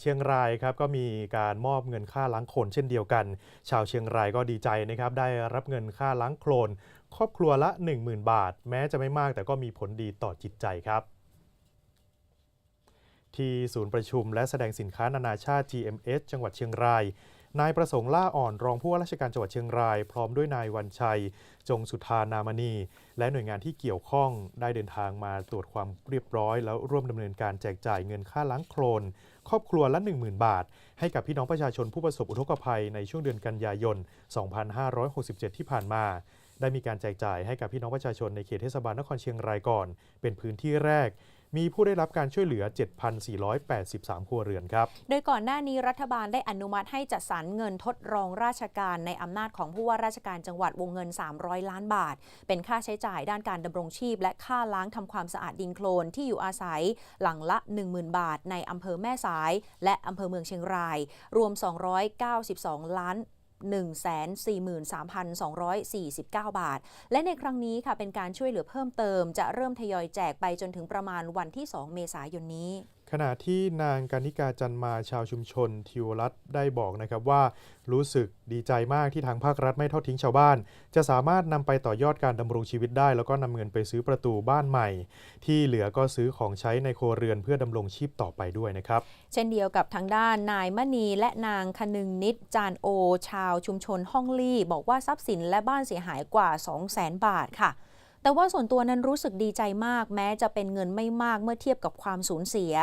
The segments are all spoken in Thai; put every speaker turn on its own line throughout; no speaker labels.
เชียงรายครับก็มีการมอบเงินค่าล้างโคลนเช่นเดียวกัน ชาวเชียงรายก็ดีใจนะครับได้รับเงินค่าล้างโคลนครอบครัวละ 10,000 บาท แม้จะไม่มากแต่ก็มีผลดีต่อจิตใจครับ ที่ศูนย์ประชุมและแสดงสินค้านานาชาติ GMS จังหวัดเชียงราย นายประสงค์ล่าอ่อนรองผู้ว่าราชการจังหวัดเชียงราย พร้อมด้วยนายวันชัย จงสุธานามณี และหน่วยงานที่เกี่ยวข้องได้เดินทางมาตรวจความเรียบร้อย แล้วร่วมดำเนินการแจกจ่ายเงินค่าล้างโคลน ครอบครัวละ 10,000 บาท ให้กับพี่น้องประชาชนผู้ประสบอุทกภัยในช่วงเดือนกันยายน 2567 ที่ผ่านมาได้มีการแจกจ่ายให้กับพี่น้องประชาชนในเขตเทศบาลนครเชียงรายก่อน เป็นพื้นที่แรก มีผู้ได้รับการช่วยเหลือ 7,483 ครัวเรือนครับ
โดยก่อนหน้านี้รัฐบาลได้อนุมัติให้จัดสรรเงินทดรองราชการในอำนาจของผู้ว่าราชการจังหวัดวงเงิน 300 ล้านบาท เป็นค่าใช้จ่ายด้านการดำรงชีพ และค่าล้างทำความสะอาดดินโคลนที่อยู่อาศัยหลังละ 10,000 บาท ในอำเภอแม่สาย และอำเภอเมืองเชียงราย รวม 292 ล้าน 143,249 บาท และในครั้งนี้ค่ะเป็นการช่วยเหลือเพิ่มเติม จะเริ่มทยอยแจกไปจนถึงประมาณวันที่ 2 เมษายนนี้
ขณะที่นางกานิกาจันมาชาวชุมชน ทิวรัตน์ได้บอกนะครับว่า รู้สึกดีใจมากที่ทางภาครัฐไม่ทอดทิ้งชาวบ้าน จะสามารถนำไปต่อยอดการดำรงชีวิตได้ แล้วก็นำเงินไปซื้อประตูบ้านใหม่ ที่เหลือก็ซื้อของใช้ในครัวเรือนเพื่อดำรงชีพต่อไปด้วยนะครับ
เช่นเดียวกับทางด้านนายมณีและนางคนึงนิดจานโอ ชาวชุมชนห้องลี่ บอกว่าทรัพย์สินและบ้านเสียหายกว่า 200,000 บาทค่ะ แต่ว่าส่วนตัวนั้นรู้สึกดีใจมาก แม้จะเป็นเงินไม่มากเมื่อเทียบกับความสูญเสีย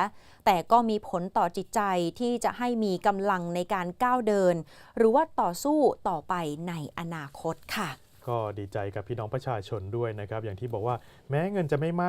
แต่ก็มีผลต่อจิตใจที่จะให้มีกำลังในการก้าวเดิน หรือว่าต่อสู้ต่อไปในอนาคตค่ะ
ก็ดีใจกับพี่น้องประชาชนด้วยนะครับ อย่างที่บอกว่าแม้เงินจะไม่มาก